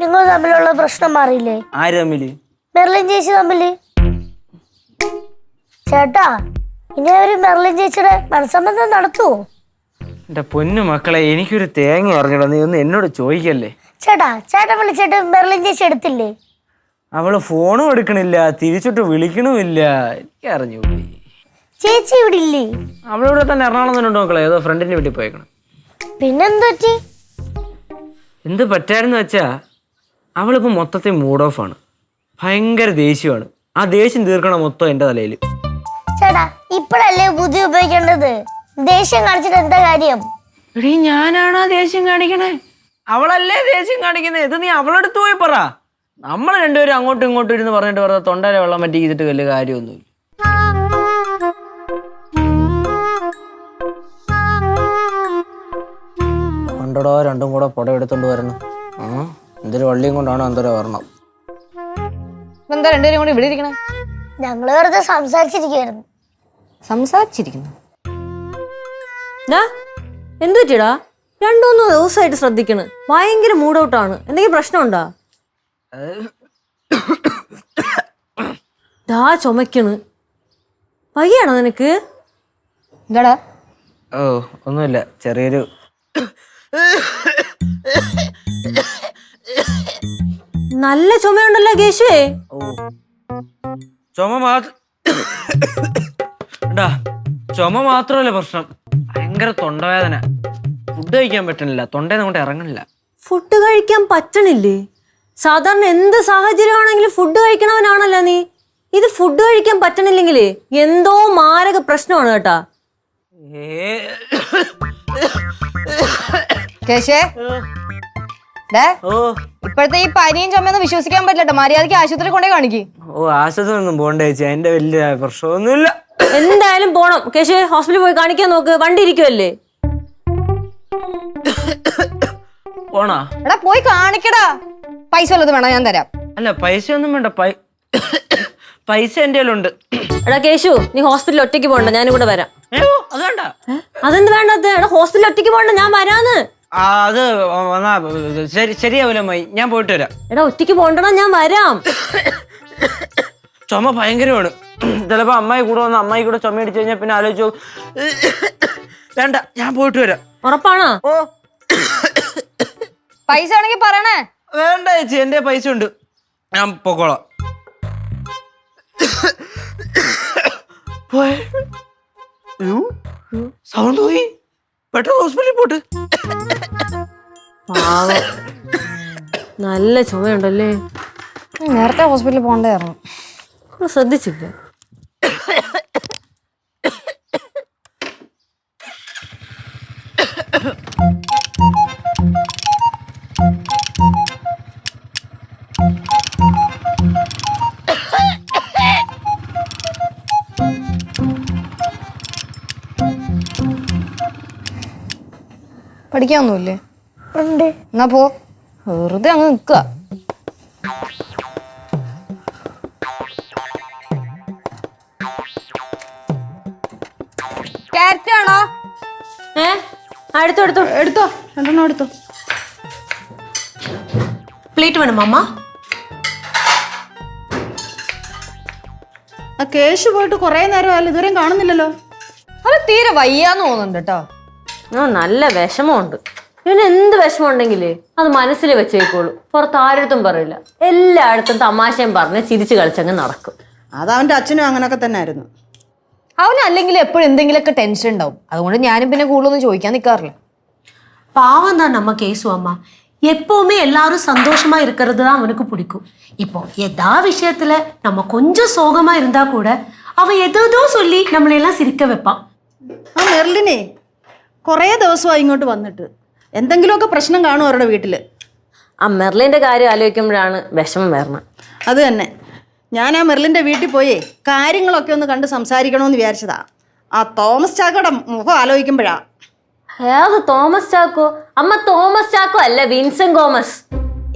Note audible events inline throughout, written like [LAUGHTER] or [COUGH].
നിങ്ങൾ തമ്മിലുള്ള പ്രശ്നം മാറിയില്ലേ? ആര് തമ്മിൽ? മെർലിൻ ചേച്ചി തമ്മിൽ. ചേട്ടാ ഇനി അവർ മെർലിൻ ചേച്ചിയുടെ മനസ്സംബന്ധം നടത്തുവോ? എന്റെ പൊന്നു മക്കളെ എനിക്കൊരു തേങ്ങ അറിഞ്ഞിടാ. നീ ഒന്ന് എന്നോട് ചോദിക്കല്ലേ? ചേട്ടാ ചേട്ടൻ വിളിച്ചിട്ട് മെർലിൻ ചേച്ചി എടുത്തില്ലേ? അവൾ ഫോണും എടുക്കണില്ല തിരിച്ചിട്ട് വിളിക്കണമില്ല. എനിക്ക് അറിഞ്ഞു ചേച്ചി ഇവിടെ ഇല്ലേ? അവളിവിടെ തന്നെ എറണാകുളം തന്നെ ഉണ്ടോ മക്കളെ. ഏതോ ഫ്രണ്ടിന്റെ വീട്ടിൽ പോയേക്കണം. പിന്നെന്തു പറ്റി എന്ത് പറ്റായിരുന്നു വെച്ചാ അവളിപ്പോ മൊത്തത്തിൽ മൂഡ് ഓഫ് ആണ്. ഭയങ്കര ദേഷ്യമാണ്. ആ ദേഷ്യം തീർക്കണം മൊത്തം എന്റെ തലയിൽ. ചേട്ടാ ഇപ്പോഴല്ലേ ബുദ്ധി ഉപയോഗിക്കേണ്ടത്? ദേഷ്യം കാണിച്ചിട്ട് എന്താ കാര്യം? എടീ ഞാനാണ് ആ ദേഷ്യം കാണിക്കണേ? അവളല്ലേ ദേഷ്യം കാണിക്കുന്നത് ഇത് നീ അവളെടുത്ത് പോയി പറ. നമ്മൾ രണ്ടുപേരും അങ്ങോട്ടും ഇങ്ങോട്ടും ഇരുന്ന് പറഞ്ഞിട്ട് വെറുതെ തൊണ്ടയിലെ വെള്ളം പറ്റി ചെയ്തിട്ട് വലിയ കാര്യമൊന്നുമില്ല. കൊണ്ടടോ രണ്ടും കൂടെ പുടം എടുത്തോണ്ട് വരണം. ആ? എന്തൊരു വള്ളിയും കൊണ്ടാണ് എന്തോരോ വരണം. എന്താ രണ്ടുപേരും കൂടി ഇവിടെ ഇരിക്കണേ? ഞങ്ങൾ വെറുതെ സംസാരിച്ചിരിക്കുന്നു? സംസാരിച്ചിരിക്കുന്നു എന്തു പറ്റിയടാ? രണ്ടൂന്ന് ദിവസമായിട്ട് ശ്രദ്ധിക്കണ്. ഭയങ്കര മൂഡ് ഔട്ടാണ് എന്തെങ്കിലും പ്രശ്നമുണ്ടോ? ഡാ ചുമക്കണ് വയ്യാണോ നിനക്ക്? എന്താടാ? ഓ ഒന്നുമില്ല. ചെറിയൊരു നല്ല ചുമയുണ്ടല്ലോ കേശുവേ. ഓ. ചുമ മാത്രാ ചുമ മാത്രമല്ല പ്രശ്നം. ഭയങ്കര തൊണ്ടവേദന. ഫുഡ് കഴിക്കാൻ പറ്റണില്ല. തൊണ്ടയിൽ അങ്ങോട്ട് ഇറങ്ങണില്ല. ഫുഡ് കഴിക്കാൻ പറ്റണില്ലേ? സാധാരണ എന്ത് സാഹചര്യമാണെങ്കിലും ഫുഡ് കഴിക്കണവനാണല്ലോ നീ. ഇത് ഫുഡ് കഴിക്കാൻ പറ്റണില്ലെങ്കിലേ എന്തോ മാരക പ്രശ്നമാണ് കേട്ടാ. കേശേ ഇപ്പോഴത്തെ ഈ പനിയും ചുമയൊന്നും വിശ്വസിക്കാൻ പറ്റില്ല മര്യാദയ്ക്ക് ആശുപത്രി കൊണ്ടേ കാണിക്കേ. ഓ ആശുപത്രി ഒന്നും പോണ്ടേ ചേച്ചി? അതിന്റെ വലിയ പ്രശ്നമൊന്നുമില്ല. എന്തായാലും പോണം. കേശു ഹോസ്പിറ്റലിൽ പോയി കാണിക്കാൻ നോക്ക്. വണ്ടി ഇരിക്കുമല്ലേ പോണാ? എടാ പോയി കാണിക്കടാ. പൈസ ഉള്ളത് വേണം? ഞാൻ തരാം. അല്ല പൈസ ഒന്നും വേണ്ട. പൈസ എന്റെ കയ്യിലുണ്ട്. എടാ കേശു നീ ഹോസ്പിറ്റലിൽ ഒറ്റയ്ക്ക് പോകണ്ട. ഞാനും കൂടെ വരാം? അതെന്ത് വേണ്ടത്? എടാ ഹോസ്പിറ്റലിൽ ഒറ്റയ്ക്ക് പോകണ്ട. ഞാൻ വരാന്ന്. അത് വന്നാ ശരി ശരിയാവില്ല അമ്മായി. ഞാൻ പോയിട്ട് വരാം. എടാ ഒറ്റയ്ക്ക് പോകണ്ടടാ ഞാൻ വരാം. ചുമ ഭയങ്കരമാണ്. ചിലപ്പോ അമ്മായി കൂടെ വന്ന അമ്മായി കൂടെ ചുമ അടിച്ചു കഴിഞ്ഞാൽ പിന്നെ ആലോചിച്ചു വേണ്ട ഞാൻ പോയിട്ട് വരാം. ഉറപ്പാണോ? ഓ. പൈസ ആണെങ്കിൽ പറയണേ. വേണ്ട ചേച്ചി എന്റെ പൈസ ഉണ്ട്. ഞാൻ പൊക്കോളാം. പോയെ. സൗണ്ട് പോയി. പെട്ടെന്ന് ഹോസ്പിറ്റലിൽ പോട്ട്. പാവം. നല്ല ചുമയുണ്ടല്ലേ? നേരത്തെ ഹോസ്പിറ്റലിൽ പോകണ്ടായിരുന്നു ശ്രദ്ധിച്ചില്ല? പഠിക്കാനൊന്നുമില്ലേ? ഉണ്ട്. എന്നാ പോ. വെറുതെ അങ്ങ് നിക്കുക ക്യാരറ്റ് ആണോ ഏ? അടുത്തോ അടുത്തോ എടുത്തോ. രണ്ടെണ്ണം എടുത്തോ. പ്ലേറ്റ് വേണം അമ്മ ആ കേശ് പോയിട്ട് കുറേ നേരം ആയാലും ഇതുവരെയും കാണുന്നില്ലല്ലോ. അത് തീരെ വയ്യാന്ന് തോന്നുന്നുണ്ട് കേട്ടോ. ആ നല്ല വിഷമമുണ്ട് ഇവന് എന്ത് വിഷമം ഉണ്ടെങ്കിലേ അത് മനസ്സിൽ വെച്ചേക്കോളൂ പുറത്ത് ആരടുത്തും പറയില്ല എല്ലായിടത്തും തമാശയും പറഞ്ഞ് ചിരിച്ചു കളിച്ചങ്ങ് നടക്കും അത് അവൻ്റെ അച്ഛനും അങ്ങനൊക്കെ തന്നെ ആയിരുന്നു അവന് അല്ലെങ്കിൽ എപ്പോഴും എന്തെങ്കിലുമൊക്കെ ടെൻഷൻ ഉണ്ടാവും അതുകൊണ്ട് ഞാനും പിന്നെ കൂടുതലൊന്നും ചോദിക്കാൻ നിൽക്കാറില്ല பாவம் தான் நம்ம கேசு அம்மா எப்பவுமே எல்லாரும் சந்தோஷமா இருக்கிறது தான் அவனுக்கு பிடிக்கும் இப்போ எதா விஷயத்துல நம்ம கொஞ்சம் சோகமா இருந்தா கூட அவன் எதோ சொல்லி நம்மளை எல்லாம் சிரிக்க வைப்பான் ആ മെർലിനെ കുറേ ദിവസമായി ഇങ്ങോട്ട് വന്നിട്ട്. എന്തെങ്കിലുമൊക്കെ പ്രശ്നം കാണും അവരുടെ വീട്ടിൽ ആ മെർലിന്റെ കാര്യം ആലോചിക്കുമ്പോഴാണ് വിഷമം വരണം. അത് തന്നെ. ഞാൻ ആ മെർലിന്റെ വീട്ടിൽ പോയേ കാര്യങ്ങളൊക്കെ ഒന്ന് കണ്ട് സംസാരിക്കണമെന്ന് വിചാരിച്ചതാ. ആ തോമസ് ചാക്കോടെ മുഖം ആലോചിക്കുമ്പോഴാ. ഏത് തോമസ് ചാക്കോ? അമ്മ തോമസ് ചാക്കോ അല്ല വിൻസൻ ഗോമസ്.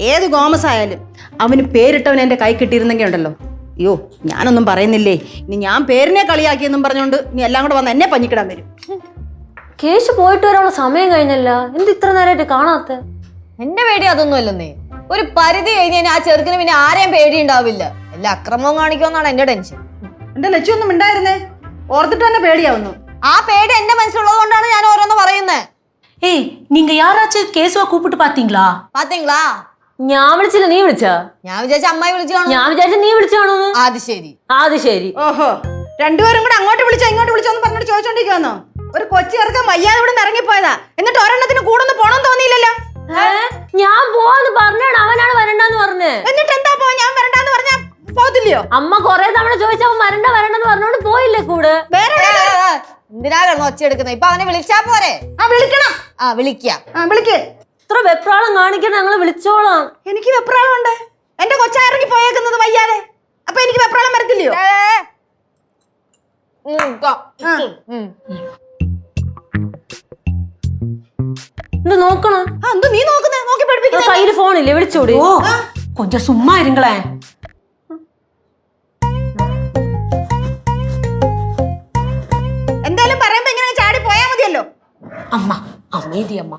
ഏത് ഗോമസ് ആയാലും അവന് പേരിട്ടവൻ എന്റെ കൈ കിട്ടിയിരുന്നെങ്കിൽ ഉണ്ടല്ലോ. അയ്യോ ഞാനൊന്നും പറയുന്നില്ലേ. ഇനി ഞാൻ പേരിനെ കളിയാക്കിയെന്നും പറഞ്ഞുകൊണ്ട് നീ എല്ലാം കൂടെ വന്ന് എന്നെ പഞ്ഞിക്കിടാൻ വരും. [LAUGHS] കേശു പോയിട്ട് വരാനുള്ള സമയം കഴിഞ്ഞല്ല. എന്ത് ഇത്ര നേരമായിട്ട് കാണാത്ത? എന്റെ പേടി അതൊന്നും ഒരു പരിധി കഴിഞ്ഞ് കഴിഞ്ഞാൽ ആ ചെറുക്കിന് പിന്നെ ആരെയും പേടി ഉണ്ടാവില്ല എല്ലാ അക്രമവും കാണിക്കുമെന്നാണ് എന്റെ ടെൻഷൻ. എന്റെ ലക്ഷ്യം ഒന്നും ഉണ്ടായിരുന്നേ ഓർത്തിട്ട് തന്നെ പേടിയാവുന്നു. ആ പേടി എന്റെ മനസ്സിലുള്ളത് കൊണ്ടാണ് ഞാൻ ഓരോന്ന് പറയുന്നത് ஏய் நீங்க யாராச்சும் கேசுவ கூப்பிட்டு பாத்தீங்களா പാത്തീങ്ങളാ ഞാൻ വിളിച്ചില്ല നീ വിളിച്ചാ? ഞാൻ വിചാരിച്ച അമ്മായി വിളിച്ചു കാണും. ഞാൻ വിചാരിച്ച നീ വിളിച്ചാണോന്ന് അത് ശരി. അത് ശരി. ഓഹോ രണ്ടുപേരും കൂടെ അങ്ങോട്ട് വിളിച്ചോ ഇങ്ങോട്ട് വിളിച്ചോന്ന് പറഞ്ഞിട്ട് ചോദിച്ചോണ്ടിരിക്കുവാണോ ഒരു കൊച്ചു ഇറക്കാൻ വയ്യാതെ ഇവിടെ ഇറങ്ങിപ്പോയതാ എന്നിട്ട് ഒരെണ്ണത്തിന് കൂടെ പോണെന്ന് പോണം തോന്നിയില്ലല്ലോ ഞാൻ പോവാന്ന് പറഞ്ഞാണ് അവനാണ് വരണ്ടെന്ന് പറഞ്ഞു. എന്നിട്ട് എന്താ പോ ഞാൻ വരണ്ടെന്ന് പറഞ്ഞ പോകത്തില്ലയോ? അമ്മ കൊറേ തവണ ചോദിച്ചാ വരണ്ട വരണ്ടെന്ന് പറഞ്ഞോണ്ട് പോയില്ലേ കൂട്? വേറെ എന്തിനാ കിടന്ന് ഒച്ച എടുക്കുന്നത് ഇപ്പൊ അവനെ വിളിച്ചാ പോരെ? ആ വിളിക്കണം. ആ വിളിക്കാം. ആ വിളിക്ക്. ഇത്ര വെപ്രാളം കാണിക്കണ ഞങ്ങൾ വിളിച്ചോളാം. എനിക്ക് വെപ്രാളം ഉണ്ട് എന്റെ കൊച്ചാ ഇറങ്ങി പോയേക്കുന്നത് വയ്യാതെ. അപ്പൊ എനിക്ക് വെപ്രാളം വരത്തില്ലയോ? ഏ, ഏ. ഉം, ക- ഇത് നീ നോക്കി വിളിച്ചോടി. ഓ. എന്തായാലും പറയുമ്പോ ഇങ്ങനെ ചാടി പോയാ മതിയല്ലോ? അമ്മ അമ്മ.